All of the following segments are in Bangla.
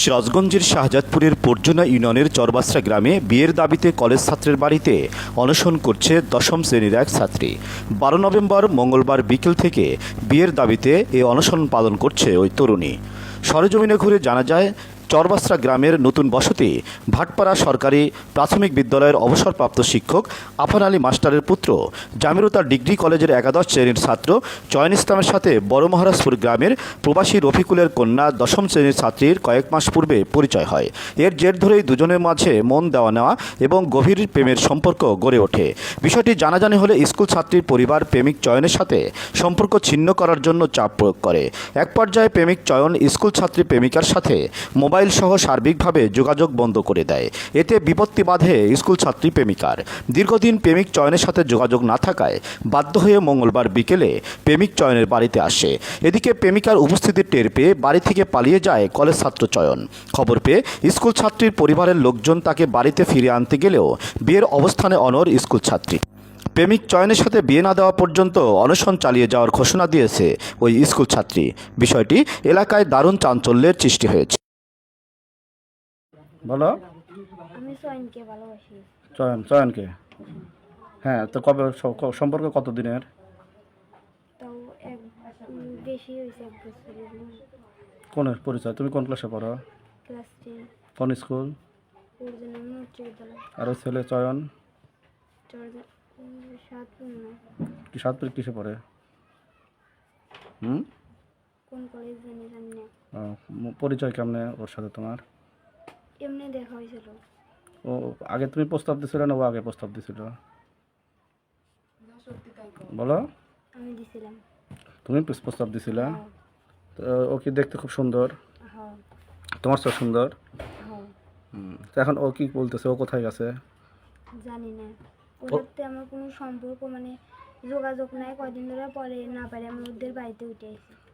সিরাজগঞ্জের শাহজাদপুরের পর্জনা ইউনিয়নের চরবাসরা গ্রামে বিয়ের দাবিতে কলেজ ছাত্রের বাড়িতে অনশন করছে দশম শ্রেণির এক ছাত্রী। বারো নভেম্বর মঙ্গলবার বিকেল থেকে বিয়ের দাবিতে এ অনশন পালন করছে ওই তরুণী। সরেজমিনে ঘুরে জানা যায় চরবাসরা গ্রামের নতুন বসতি, ভাটপাড়া সরকারি প্রাথমিক বিদ্যালয়ের অবসরপ্রাপ্ত শিক্ষক আফান আলী মাস্টারের পুত্র, জামিরুতা ডিগ্রি কলেজের একাদশ শ্রেণির ছাত্র চয়ন ইসলামের সাথে বড় মহারাজপুর গ্রামের প্রবাসী রফিকুলের কন্যা দশম শ্রেণির ছাত্রীর কয়েক মাস পূর্বে পরিচয় হয়। এর জের ধরেই দুজনের মাঝে মন দেওয়া নেওয়া এবং গভীর প্রেমের সম্পর্ক গড়ে ওঠে। বিষয়টি জানাজানি হলে স্কুল ছাত্রীর পরিবার প্রেমিক চয়নের সাথে সম্পর্ক ছিন্ন করার জন্য চাপ প্রয়োগ করে। এক পর্যায়ে প্রেমিক চয়ন স্কুল ছাত্রী প্রেমিকার সাথে মোবাইল সহ সার্বিকভাবে যোগাযোগ বন্ধ করে দেয়। এতে বিপত্তি বাধে স্কুল ছাত্রী প্রেমিকার। দীর্ঘদিন প্রেমিক চয়নের সাথে যোগাযোগ না থাকায় বাধ্য হয়ে মঙ্গলবার বিকেলে প্রেমিক চয়নের বাড়িতে আসে। এদিকে প্রেমিকার উপস্থিতি টের পেয়ে বাড়ি থেকে পালিয়ে যায় কলেজ ছাত্র চয়ন। খবর পেয়ে স্কুল ছাত্রীর পরিবারের লোকজন তাকে বাড়িতে ফিরে আনতে গেলেও বিয়ের অবস্থানে অনর স্কুল ছাত্রী। প্রেমিক চয়নের সাথে বিয়ে না দেওয়া পর্যন্ত অনশন চালিয়ে যাওয়ার ঘোষণা দিয়েছে ওই স্কুল ছাত্রী। বিষয়টি এলাকায় দারুণ চাঞ্চল্যের সৃষ্টি হয়েছে। বলো। আমি সয়নকে ভালোবাসি। চয়ন চয়নকে? হ্যাঁ তো কবে সম্পর্ক কত দিনের? কোন পরিচয়? তুমি কোন ক্লাসে পড়ো? কোন স্কুল আর ওই ছেলে চয়ন? সাত সাতপুর কিসে পড়ে? হুম? পরিচয় কেমনে ওর সাথে তোমার? এমনি দেখা হয়েছিল। ও আগে তুমি প্রস্তাব দিছিলে না ও আগে প্রস্তাব দিছিল? বলো। আমি দিছিলাম। তুমি প্রস্তাব দিছিলে? হ্যাঁ। তো ও কি দেখতে খুব সুন্দর? হ্যাঁ। তোমার তো সুন্দর? হ্যাঁ। এখন ও কি বলতেছে? ও কোথায় গেছে? জানি না। ওদের তো আমার কোনো সম্পর্ক মানে যোগাযোগ নাই। কদিন ধরে পরে না পারে আমি ওদের বাড়িতে উঠে এসেছি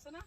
আছে না